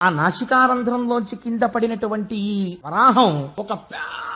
ఆ నాసికారంధ్రంలోంచి కింద పడినటువంటి ఈ వరాహం ఒక పెద్ద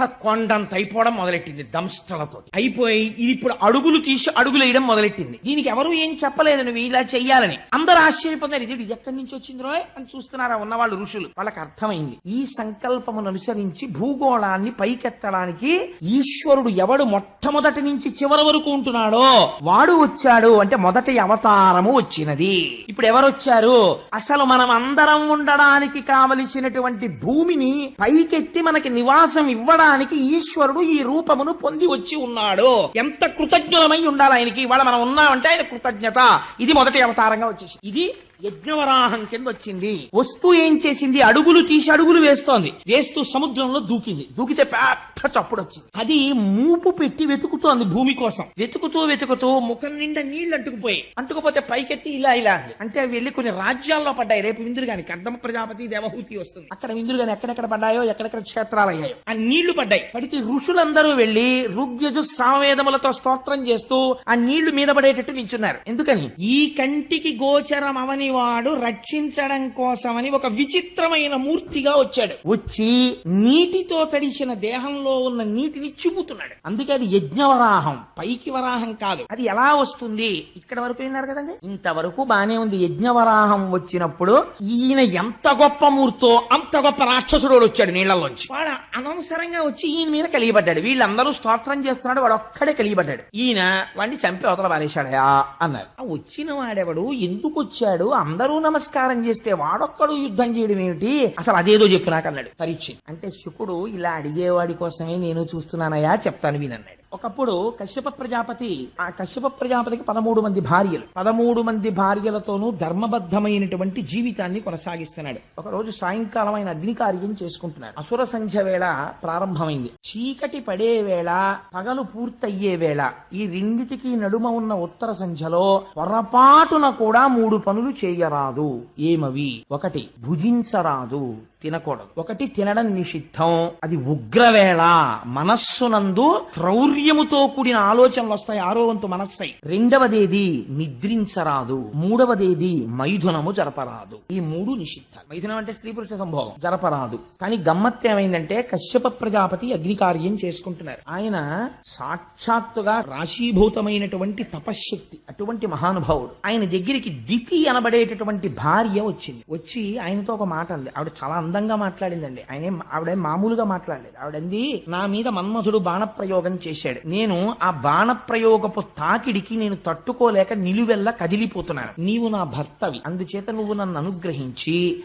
కొండంత అయిపోవడం మొదలెట్టింది దంష్టలతో అయిపోయి ఇది ఇప్పుడు అడుగులు తీసి అడుగులు వేయడం మొదలెట్టింది. దీనికి ఎవరు ఏం చెప్పలేదు నువ్వు ఇలా చెయ్యాలని. అందరు ఆశ్చర్యపోతారు ఇది ఎక్కడి నుంచి వచ్చింది రోయ్ అని చూస్తున్నారా ఉన్నవాళ్ళు ఋషులు. వాళ్ళకి అర్థమైంది. ఈ సంకల్పమును అనుసరించి భూగోళాన్ని పైకెత్తడానికి ఈశ్వరుడు ఎవడు మొట్టమొదటి నుంచి చివరి వరకు ఉంటున్నాడో వాడు వచ్చాడు అంటే మొదటి అవతారము వచ్చినది. ఇప్పుడు ఎవరు వచ్చారు? అసలు మనం అందరం ఉండడానికి కావలసినటువంటి భూమిని పైకెత్తి మనకి నివాసం ఇవ్వడానికి ఈశ్వరుడు ఈ రూపమును పొంది వచ్చి ఉన్నాడు. ఎంత కృతజ్ఞులమై ఉండాలి ఆయనకి? ఇవాళ మనం ఉన్నామంటే ఆయన కృతజ్ఞత. ఇది మొదటి అవతారంగా వచ్చేసి ఇది యజ్ఞవరాహం కింద వచ్చింది. వస్తూ ఏం చేసింది? అడుగులు తీసి అడుగులు వేస్తోంది. వేస్తూ సముద్రంలో దూకింది. దూకితే పెద్ద చప్పుడు వచ్చింది. అది మూపు పెట్టి వెతుకుతోంది భూమి కోసం. వెతుకుతూ వెతుకుతూ ముఖం నిండా నీళ్ళు అంటుకుపోయి అంటుకుపోతే పైకెత్తి ఇలా ఇలా అంది. అంటే వెళ్ళి కొన్ని రాజ్యాల్లో పడ్డాయి. రేపు విందురు గాని కర్దమ ప్రజాపతి దేవహూతి వస్తుంది. అక్కడ విందురు గాని ఎక్కడెక్కడ పడ్డాయో ఎక్కడెక్కడ క్షేత్రాలు అయ్యాయో. ఆ నీళ్ళు పడ్డాయి. పడితే ఋషులందరూ వెళ్ళి ఋగ్యజు సామవేదములతో స్తోత్రం చేస్తూ ఆ నీళ్ళు మీద పడేటట్టు నించున్నారు. ఎందుకని? ఈ కంటికి గోచరం అవని వాడు రక్షించడం కోసమని ఒక విచిత్రమైన మూర్తిగా వచ్చాడు. వచ్చి నీటితో తడిసిన దేహంలో ఉన్న నీటిని చూపుతున్నాడు అందుకే అది యజ్ఞవరాహం పైకి వరాహం కాదు. అది ఎలా వస్తుంది? ఇక్కడ వరకు విన్నారు కదండి? ఇంతవరకు బానే ఉంది. యజ్ఞవరాహం వచ్చినప్పుడు ఈయన ఎంత గొప్ప మూర్తో అంత గొప్ప రాక్షసుడు వాడు వచ్చాడు నీళ్ళలోంచి వాడు అనవసరంగా వచ్చి ఈయన మీద కలిగిపడ్డాడు వీళ్ళందరూ స్తోత్రం చేస్తున్నాడు. వాడు ఒక్కడే కలిగిపడ్డాడు ఈయన వాడిని చంపి అవతల పారేశాడయా అన్నారు. ఆ వచ్చిన వాడెవడు? ఎందుకు వచ్చాడు? అందరూ నమస్కారం చేస్తే వాడొక్కడు యుద్ధం చేయడం ఏమిటి? అసలు అదేదో చెప్పు నాకు అన్నాడు పరీక్ష అంటే శుకుడు ఇలా అడిగేవాడి కోసమే నేను చూస్తున్నానయా చెప్తాను వినన్నాడు. ఒకప్పుడు కశ్యప ప్రజాపతి ఆ కశ్యప ప్రజాపతికి పదమూడు మంది భార్యలు. పదమూడు మంది భార్యలతోనూ ధర్మబద్ధమైనటువంటి జీవితాన్ని కొనసాగిస్తున్నాడు. ఒక రోజు సాయంకాలం ఆయన అగ్ని కార్యం చేసుకుంటున్నాడు. అసుర సంధ్య వేళ ప్రారంభమైంది. చీకటి పడే వేళ పగలు పూర్తయ్యే వేళ ఈ రెండిటికి నడుమ ఉన్న ఉత్తర సంధ్యలో పొరపాటున కూడా మూడు పనులు చేయరాదు. ఏమవి? ఒకటి భుజించరాదు తినకూడదు. ఒకటి తినడం నిషిద్ధం. అది ఉగ్రవేళ. మనస్సునందు క్రౌర్యముతో కూడిన ఆలోచనలు వస్తాయి. ఆరో వంతు మనస్సై. రెండవదేది నిద్రించరాదు. మూడవదేది మైథునము జరపరాదు. ఈ మూడు నిషిద్ధాలు. మైథునం అంటే స్త్రీ పురుష సంభోగం. జరపరాదు. కానీ గమ్మత్తు ఏమైందంటే కశ్యప ప్రజాపతి అగ్ని కార్యం చేసుకుంటున్నారు. ఆయన సాక్షాత్తుగా రాశీభూతమైనటువంటి తపశ్శక్తి అటువంటి మహానుభావుడు. ఆయన దగ్గరికి దితి అనబడేటటువంటి భార్య వచ్చింది. వచ్చి ఆయనతో ఒక మాట అంది. ఆవిడ చాలా అందంగా మాట్లాడిందండి. ఆయన ఆవిడ మామూలుగా మాట్లాడలేదు. ఆవిడంది నా మీద మన్మధుడు బాణప్రయోగం చేశాడు. చేశాడు. నేను ఆ బాణప్రయోగపు తాకిడికి నేను తట్టుకోలేక నిలువెల్లా కదిలిపోతున్నాను. నీవు నా భర్తవి. అందుచేత నువ్వు నన్ను అనుగ్రహించి